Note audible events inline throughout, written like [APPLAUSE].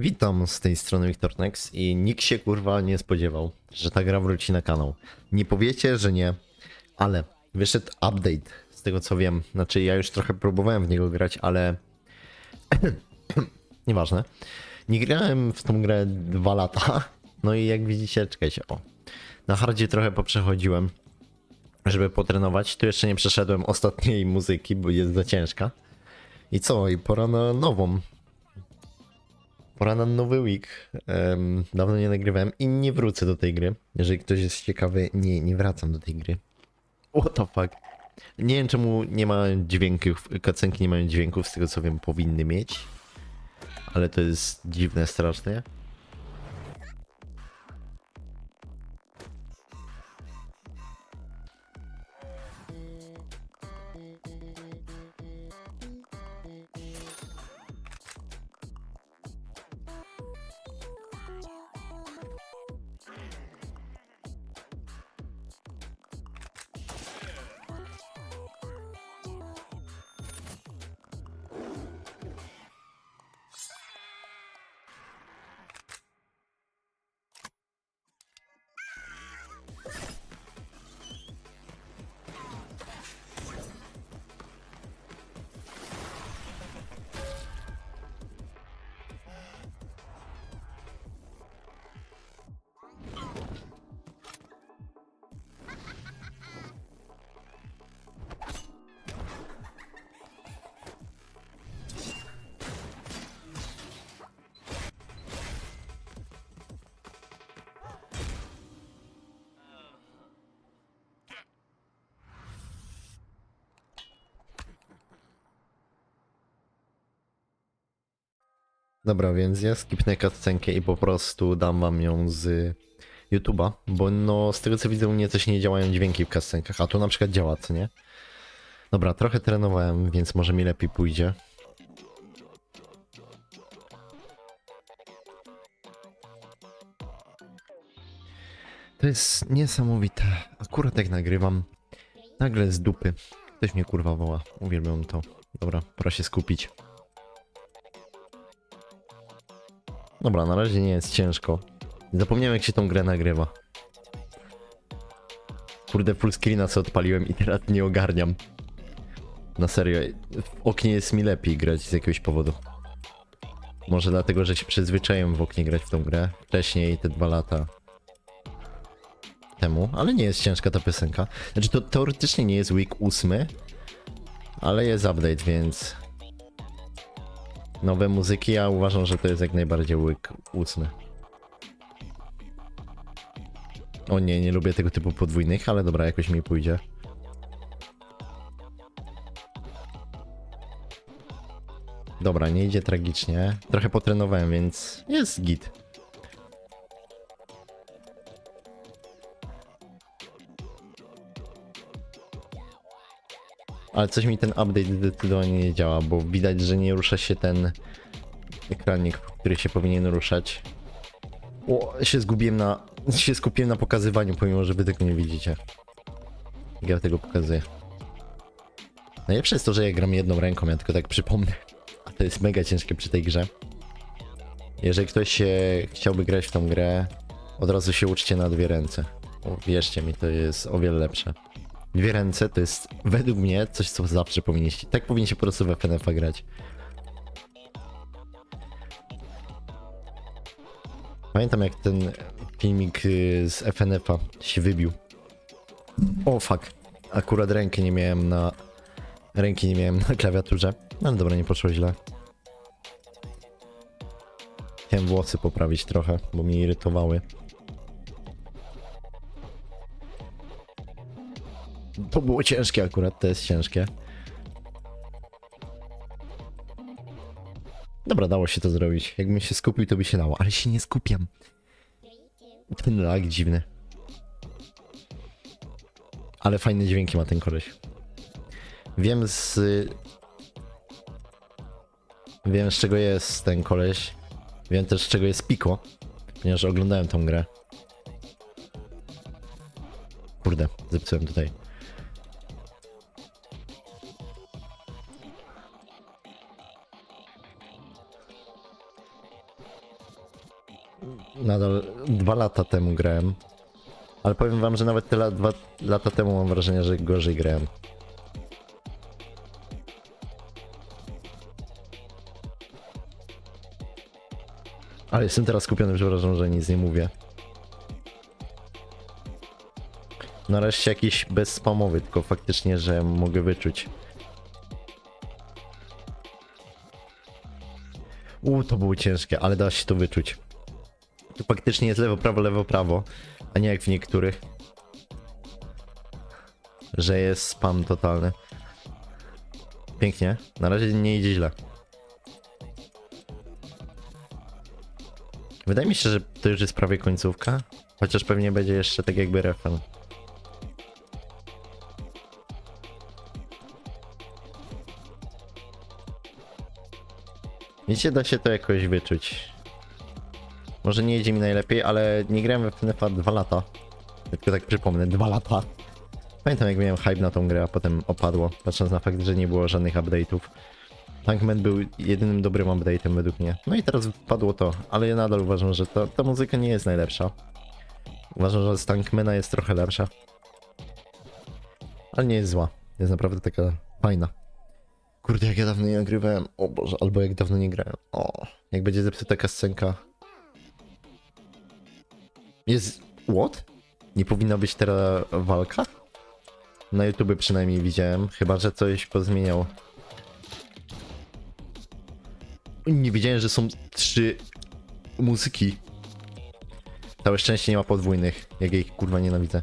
Witam z tej strony Wiktornex i nikt się kurwa nie spodziewał, że ta gra wróci na kanał. Nie powiecie, że nie, ale wyszedł update z tego co wiem. Znaczy ja już trochę próbowałem w niego grać, ale [CLEARS THROAT] nieważne. Nie grałem w tą grę dwa lata. No i jak widzicie, czekajcie, o. Na hardzie trochę poprzechodziłem, żeby potrenować. Tu jeszcze nie przeszedłem ostatniej muzyki, bo jest za ciężka. I co? I pora na nową. Pora na nowy week. Em, dawno nie nagrywałem i nie wrócę do tej gry. Jeżeli ktoś jest ciekawy, nie, nie wracam do tej gry. What the fuck? Nie wiem czemu nie ma dźwięków, kacenki nie mają dźwięków, z tego co wiem powinny mieć. Ale to jest dziwne, straszne. Dobra, więc ja skipnę cutscenkę i po prostu dam wam ją z YouTube'a, bo no z tego co widzę u mnie coś nie działają dźwięki w cutscenkach, a tu na przykład działa, co nie? Dobra, trochę trenowałem, więc może mi lepiej pójdzie. To jest niesamowite. Akurat jak nagrywam, nagle z dupy. Ktoś mnie kurwa woła. Uwielbiam to. Dobra, pora się skupić. Dobra, na razie nie jest ciężko. Zapomniałem jak się tą grę nagrywa. Kurde, full screena co odpaliłem i teraz nie ogarniam. Na serio, w oknie jest mi lepiej grać z jakiegoś powodu. Może dlatego, że się przyzwyczaiłem w oknie grać w tą grę. Wcześniej, te dwa lata temu, ale nie jest ciężka ta piosenka. Znaczy to teoretycznie nie jest week 8, ale jest update, więc nowe muzyki, ja uważam, że to jest jak najbardziej 8. O nie, nie lubię tego typu podwójnych, ale dobra, jakoś mi pójdzie. Dobra, nie idzie tragicznie. Trochę potrenowałem, więc jest git. Ale coś mi ten update zdecydowanie nie działa, bo widać, że nie rusza się ten ekranik, który się powinien ruszać. O, się zgubiłem na... się skupiłem na pokazywaniu, pomimo, że wy tego nie widzicie. Jak ja tego pokazuję. Najlepsze jest to, że ja gram jedną ręką, ja tylko tak przypomnę. A to jest mega ciężkie przy tej grze. Jeżeli ktoś się chciałby grać w tą grę, od razu się uczcie na dwie ręce. Wierzcie mi, to jest o wiele lepsze. Dwie ręce to jest według mnie coś, co zawsze powinniście. Tak powinien się po prostu w FNF-a grać. Pamiętam jak ten filmik y, z FNF-a się wybił. O fuck. Akurat ręki nie miałem na. Ręki nie miałem na klawiaturze. No dobra, nie poszło źle. Chciałem włosy poprawić trochę, bo mnie irytowały. To było ciężkie akurat, to jest ciężkie. Dobra, dało się to zrobić. Jakbym się skupił, to by się dało, ale się nie skupiam. Ten lag dziwny. Ale fajne dźwięki ma ten koleś. Wiem z... Wiem z czego jest ten koleś. Wiem też z czego jest Pico. Ponieważ oglądałem tą grę. Kurde, zepsułem tutaj. Nadal dwa lata temu grałem. Ale powiem wam, że nawet tyle dwa lata temu mam wrażenie, że gorzej grałem. Ale jestem teraz skupiony, przepraszam, że nic nie mówię. Nareszcie jakiś bezspamowy, tylko faktycznie, że mogę wyczuć. U, to było ciężkie, ale da się to wyczuć. Faktycznie jest lewo, prawo, lewo, prawo, a nie jak w niektórych. Że jest spam totalny. Pięknie, na razie nie idzie źle. Wydaje mi się, że to już jest prawie końcówka, chociaż pewnie będzie jeszcze tak jakby refren. Wiecie, da się to jakoś wyczuć. Może nie idzie mi najlepiej, ale nie grałem we FNAF 2 lata. Tylko tak przypomnę, 2 lata. Pamiętam jak miałem hype na tą grę, a potem opadło, patrząc na fakt, że nie było żadnych update'ów. Tankman był jedynym dobrym update'em według mnie. No i teraz wpadło to, ale ja nadal uważam, że ta muzyka nie jest najlepsza. Uważam, że z Tankmana jest trochę lepsza. Ale nie jest zła. Jest naprawdę taka fajna. Kurde, jak ja dawno nie nagrywałem. O Boże, albo jak dawno nie grałem. O, jak będzie zepsuta scenka. Jest... What? Nie powinna być teraz walka? Na YouTube przynajmniej widziałem, chyba że coś pozmieniał. Nie wiedziałem, że są trzy muzyki. Całe szczęście nie ma podwójnych, jak ja ich kurwa nienawidzę.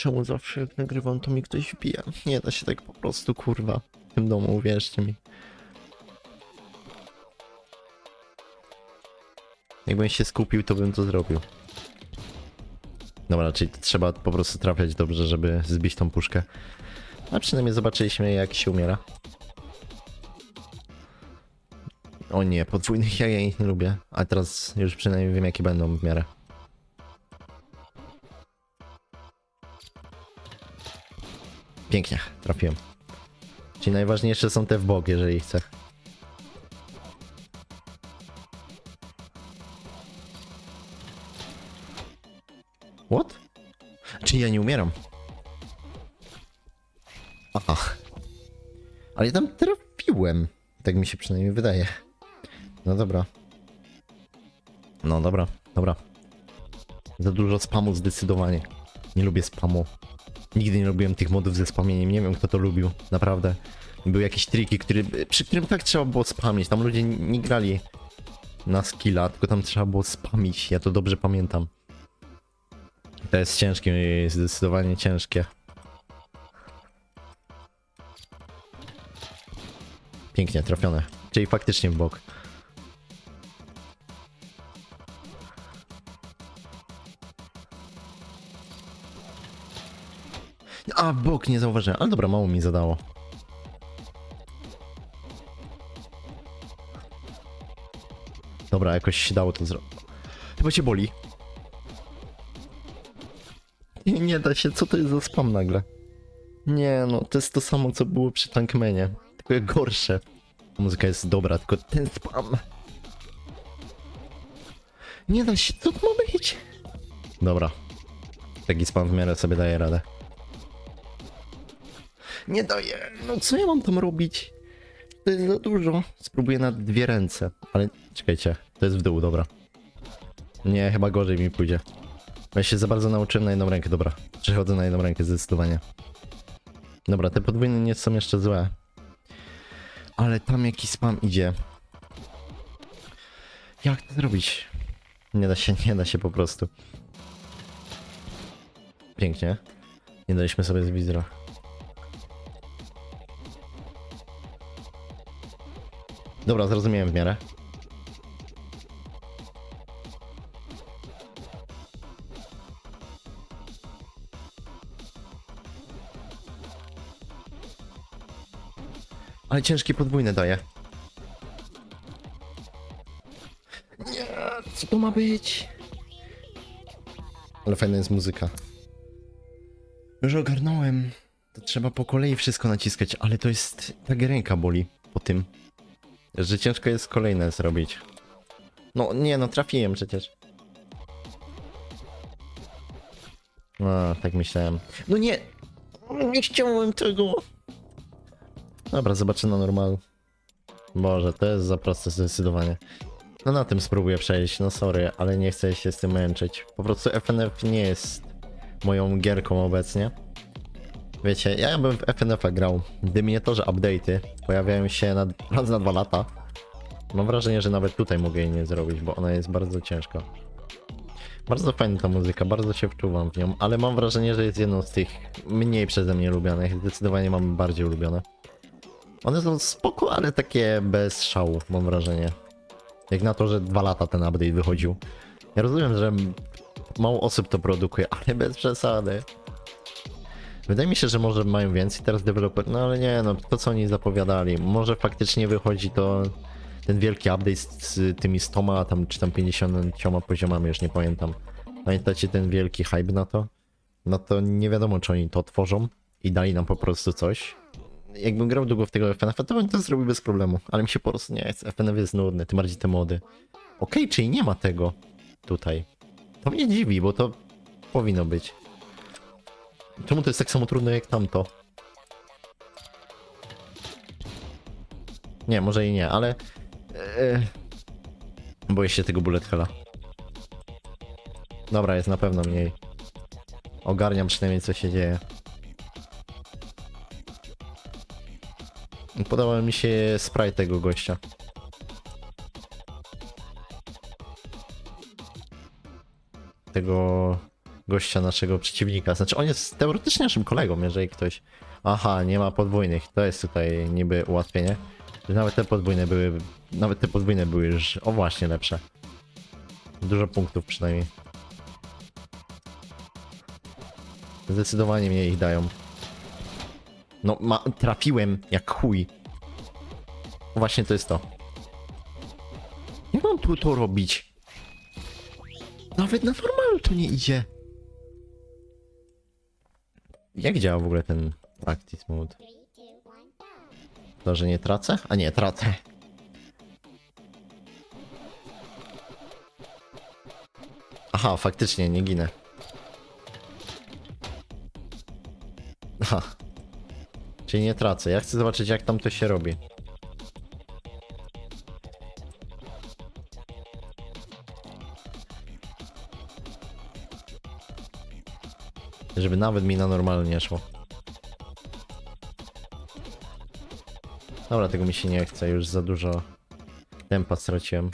Czemu zawsze jak nagrywam, to mi ktoś wbija? Nie da się tak po prostu, kurwa. W tym domu, uwierzcie mi. Jakbym się skupił, to bym to zrobił. Dobra, czyli trzeba po prostu trafiać dobrze, żeby zbić tą puszkę. A przynajmniej zobaczyliśmy, jak się umiera. O nie, podwójnych ja, ja ich nie lubię. A teraz już przynajmniej wiem, jakie będą w miarę. Pięknie, trafiłem. Czyli najważniejsze są te w bok, jeżeli chcę. What? Czy ja nie umieram? Aha. Ale ja tam trafiłem. Tak mi się przynajmniej wydaje. No dobra. No dobra, dobra. Za dużo spamu zdecydowanie. Nie lubię spamu. Nigdy nie lubiłem tych modów ze spamieniem. Nie wiem kto to lubił. Naprawdę. Były jakieś triki, który, przy którym tak trzeba było spamić. Tam ludzie nie grali na skilla, tylko tam trzeba było spamić. Ja to dobrze pamiętam. To jest ciężkie, zdecydowanie ciężkie. Pięknie trafione. Czyli faktycznie w bok. A, bok nie zauważyłem. Ale dobra, mało mi zadało. Dobra, jakoś się dało to zrobić. Chyba cię boli. Nie, da się, co to jest za spam nagle? Nie no, to jest to samo co było przy Tankmanie, tylko gorsze. Muzyka jest dobra, tylko ten spam. Nie da się, co to ma być? Dobra. Taki spam w miarę sobie daje radę. Nie daje, no co ja mam tam robić? To jest za dużo. Spróbuję na dwie ręce, ale czekajcie, to jest w dół, dobra. Nie, chyba gorzej mi pójdzie. Ja się za bardzo nauczyłem na jedną rękę, dobra. Przechodzę na jedną rękę zdecydowanie. Dobra, te podwójne nie są jeszcze złe. Ale tam jakiś spam idzie. Jak to zrobić? Nie da się, nie da się po prostu. Pięknie. Nie daliśmy sobie z wizora. Dobra, zrozumiałem w miarę. Ale ciężkie podwójne daje. Nie, Co to ma być? Ale fajna jest muzyka. Już ogarnąłem. To trzeba po kolei wszystko naciskać, ale to jest... Tak ręka boli po tym. Że ciężko jest kolejne zrobić. No nie, no trafiłem przecież. A, tak myślałem. No nie! Nie chciałem tego! Dobra, zobaczę na normalu. Boże, to jest za proste zdecydowanie. No na tym spróbuję przejść, no sorry, ale nie chcę się z tym męczyć. Po prostu FNF nie jest moją gierką obecnie. Wiecie, ja bym w FNF-a grał, gdyby nie to, że update'y pojawiają się na, raz na dwa lata. Mam wrażenie, że nawet tutaj mogę jej nie zrobić, bo ona jest bardzo ciężka. Bardzo fajna ta muzyka, bardzo się wczuwam w nią, ale mam wrażenie, że jest jedną z tych mniej przeze mnie lubianych. Zdecydowanie mam bardziej ulubione. One są spoko, ale takie bez szału, mam wrażenie. Jak na to, że dwa lata ten update wychodził. Ja rozumiem, że mało osób to produkuje, ale bez przesady. Wydaje mi się, że może mają więcej teraz deweloper, no ale nie, no to co oni zapowiadali. Może faktycznie wychodzi to ten wielki update z, tymi 100, a tam czy tam 50 poziomami, już nie pamiętam. Pamiętacie ten wielki hype na to? No to nie wiadomo, czy oni to tworzą i dali nam po prostu coś. Jakbym grał długo w tego FNF, to bym to zrobił bez problemu, ale mi się po prostu nie chce. FNF jest nudny, tym bardziej te mody. Okej, czyli nie ma tego tutaj. To mnie dziwi, bo to powinno być. Czemu to jest tak samo trudne jak tamto? Nie, może i nie, ale... Eee, boję się tego bullet hella. Dobra, jest na pewno mniej. Ogarniam przynajmniej co się dzieje. Podoba mi się sprite tego gościa. Tego gościa naszego przeciwnika. Znaczy on jest teoretycznie naszym kolegą, jeżeli ktoś... Aha, nie ma podwójnych. To jest tutaj niby ułatwienie. Nawet te podwójne były... Nawet te podwójne były już... O właśnie, lepsze. Dużo punktów przynajmniej. Zdecydowanie mniej ich dają. No, ma, trafiłem jak chuj. Właśnie to jest to. Jak mam tu to robić? Nawet na normalu to nie idzie. Jak działa w ogóle ten practice mode? To, że nie tracę? A nie, tracę. Aha, faktycznie, nie ginę. Aha. Czyli nie tracę. Ja chcę zobaczyć, jak tam to się robi. Żeby nawet mi na normalnie nie szło. Dobra, tego mi się nie chce, już za dużo tempa straciłem.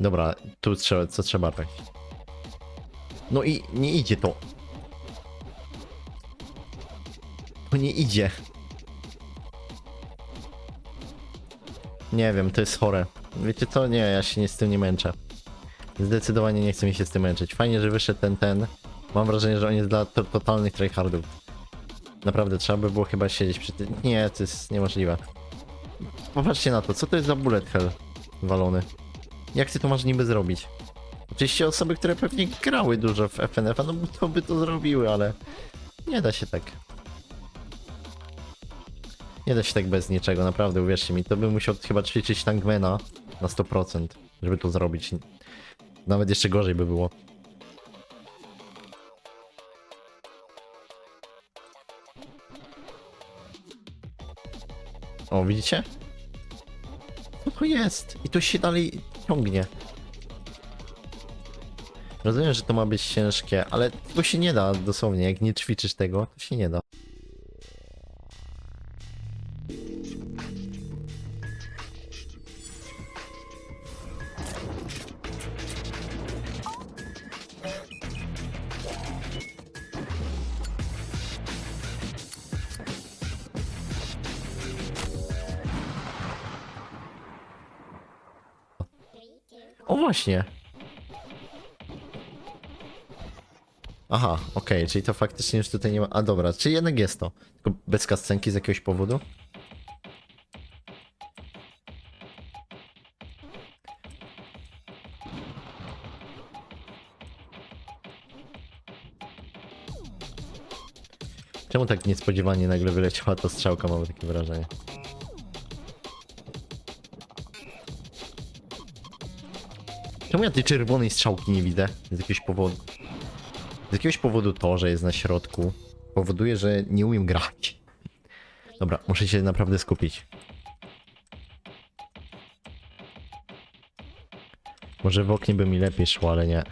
Dobra, tu trzeba, co trzeba tak. No i nie idzie to. To nie idzie. Nie wiem, to jest chore. Wiecie co? Nie, ja się nie z tym nie męczę. Zdecydowanie nie chcę mi się z tym męczyć. Fajnie, że wyszedł ten, ten. Mam wrażenie, że on jest dla to totalnych tryhardów. Naprawdę, trzeba by było chyba siedzieć przy tym. Nie, to jest niemożliwe. Popatrzcie na to, co to jest za bullet hell walony? Jak ty to masz niby zrobić? Oczywiście osoby, które pewnie grały dużo w FNF, no to by to zrobiły, ale nie da się tak. Nie da się tak bez niczego, naprawdę, uwierzcie mi. To bym musiał chyba ćwiczyć tankmana na 100%, żeby to zrobić. Nawet jeszcze gorzej by było. O, widzicie? Co to jest? I to się dalej ciągnie. Rozumiem, że to ma być ciężkie, ale tego się nie da dosłownie. Jak nie ćwiczysz tego, to się nie da. Właśnie. Aha, okej, czyli to faktycznie już tutaj nie ma. A dobra, czyli jednak jest to. Tylko bez kascenki z jakiegoś powodu? Czemu tak niespodziewanie nagle wyleciała ta strzałka, mam takie wrażenie. Czemu ja tej czerwonej strzałki nie widzę? Z jakiegoś powodu. Z jakiegoś powodu to, że jest na środku, powoduje, że nie umiem grać. Dobra, muszę się naprawdę skupić. Może w oknie by mi lepiej szło, ale nie.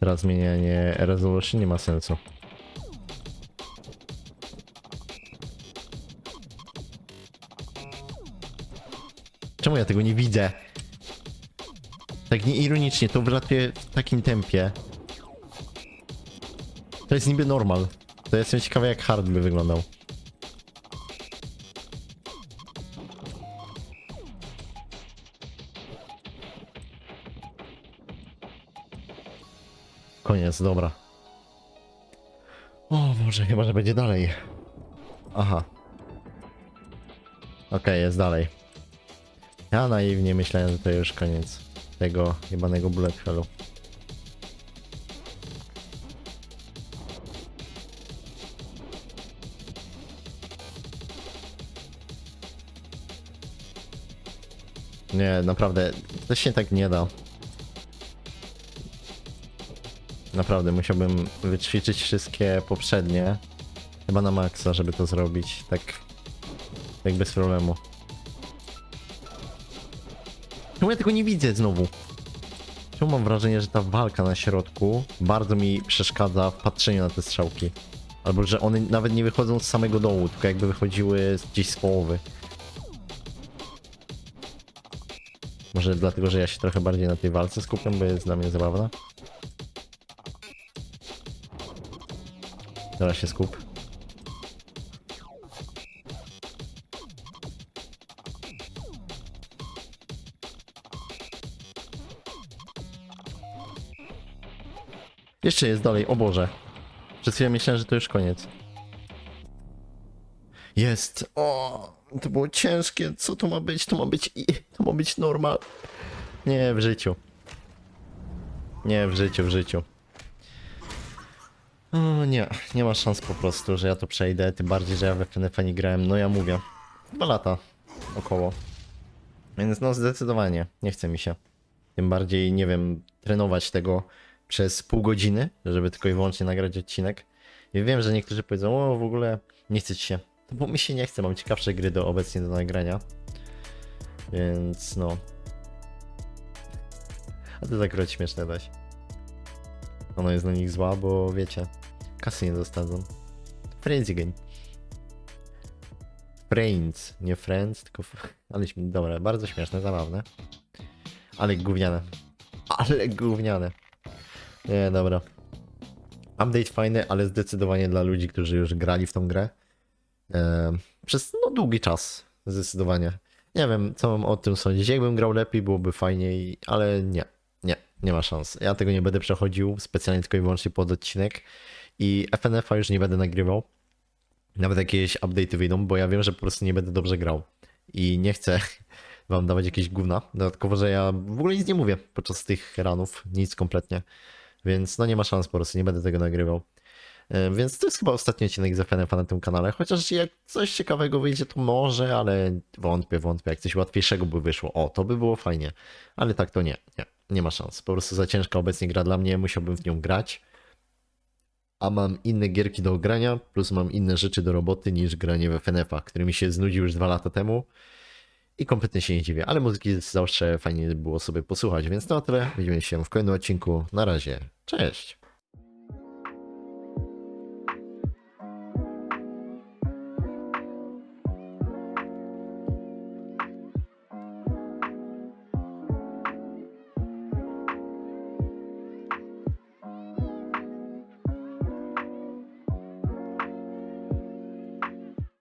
Teraz zmienianie resolution nie ma sensu. Czemu ja tego nie widzę? Tak nieironicznie, to wlatuje w takim tempie. To jest niby normal. To jestem ciekawy jak hard by wyglądał. Koniec, dobra. O Boże, chyba, że będzie dalej. Aha. Okej, jest dalej. Ja naiwnie myślałem, że to już koniec tego jebanego bullet hellu. Nie, naprawdę, to się tak nie da. Naprawdę, musiałbym wyćwiczyć wszystkie poprzednie. Chyba na maksa, żeby to zrobić. Tak, tak bez problemu. Czemu ja tego nie widzę znowu? Czemu mam wrażenie, że ta walka na środku bardzo mi przeszkadza w patrzeniu na te strzałki? Albo że one nawet nie wychodzą z samego dołu, tylko jakby wychodziły gdzieś z połowy. Może dlatego, że ja się trochę bardziej na tej walce skupiam, bo jest dla mnie zabawna. Teraz się skup. Jeszcze jest dalej, o Boże. Przez chwilę myślałem, że to już koniec. Jest. O, to było ciężkie. Co to ma być? To ma być i to ma być normal. Nie, w życiu. Nie, w życiu, w życiu. O, nie, nie ma szans po prostu, że ja to przejdę. Tym bardziej, że ja we FNF nie grałem. No ja mówię. Dwa lata około. Więc no zdecydowanie nie chce mi się. Tym bardziej, nie wiem, trenować tego przez pół godziny, żeby tylko i wyłącznie nagrać odcinek. I wiem, że niektórzy powiedzą, o w ogóle nie chce ci się. No bo mi się nie chce, mam ciekawsze gry do obecnie do nagrania. Więc no. A to tak akurat śmieszne dać. Ona jest na nich zła, bo wiecie, kasy nie dostadzą. Friends game. Friends, nie friends, tylko... [LAUGHS] Ale dobra, bardzo śmieszne, zabawne. Ale gówniane. Ale gówniane. Nie, dobra. Update fajny, ale zdecydowanie dla ludzi, którzy już grali w tą grę. E, przez no, długi czas. Zdecydowanie. Nie wiem, co mam o tym sądzić. Jakbym grał lepiej, byłoby fajniej, ale nie. Nie, nie ma szans. Ja tego nie będę przechodził specjalnie tylko i wyłącznie pod odcinek. I FNF-a już nie będę nagrywał. Nawet jakieś update'y wyjdą, bo ja wiem, że po prostu nie będę dobrze grał. I nie chcę [LAUGHS] wam dawać jakieś gówna. Dodatkowo, że ja w ogóle nic nie mówię podczas tych ranów. Nic kompletnie. Więc no nie ma szans po prostu, nie będę tego nagrywał. E, Więc to jest chyba ostatni odcinek z FNF na tym kanale. Chociaż jak coś ciekawego wyjdzie, to może, ale wątpię, wątpię. Jak coś łatwiejszego by wyszło, o, to by było fajnie. Ale tak to nie, nie, nie ma szans. Po prostu za ciężka obecnie gra dla mnie, musiałbym w nią grać. A mam inne gierki do grania, plus mam inne rzeczy do roboty niż granie w FNF-a, który mi się znudził już dwa lata temu. I kompletnie się nie dziwię, ale muzyki zawsze fajnie było sobie posłuchać, więc na tyle. Widzimy się w kolejnym odcinku. Na razie, cześć!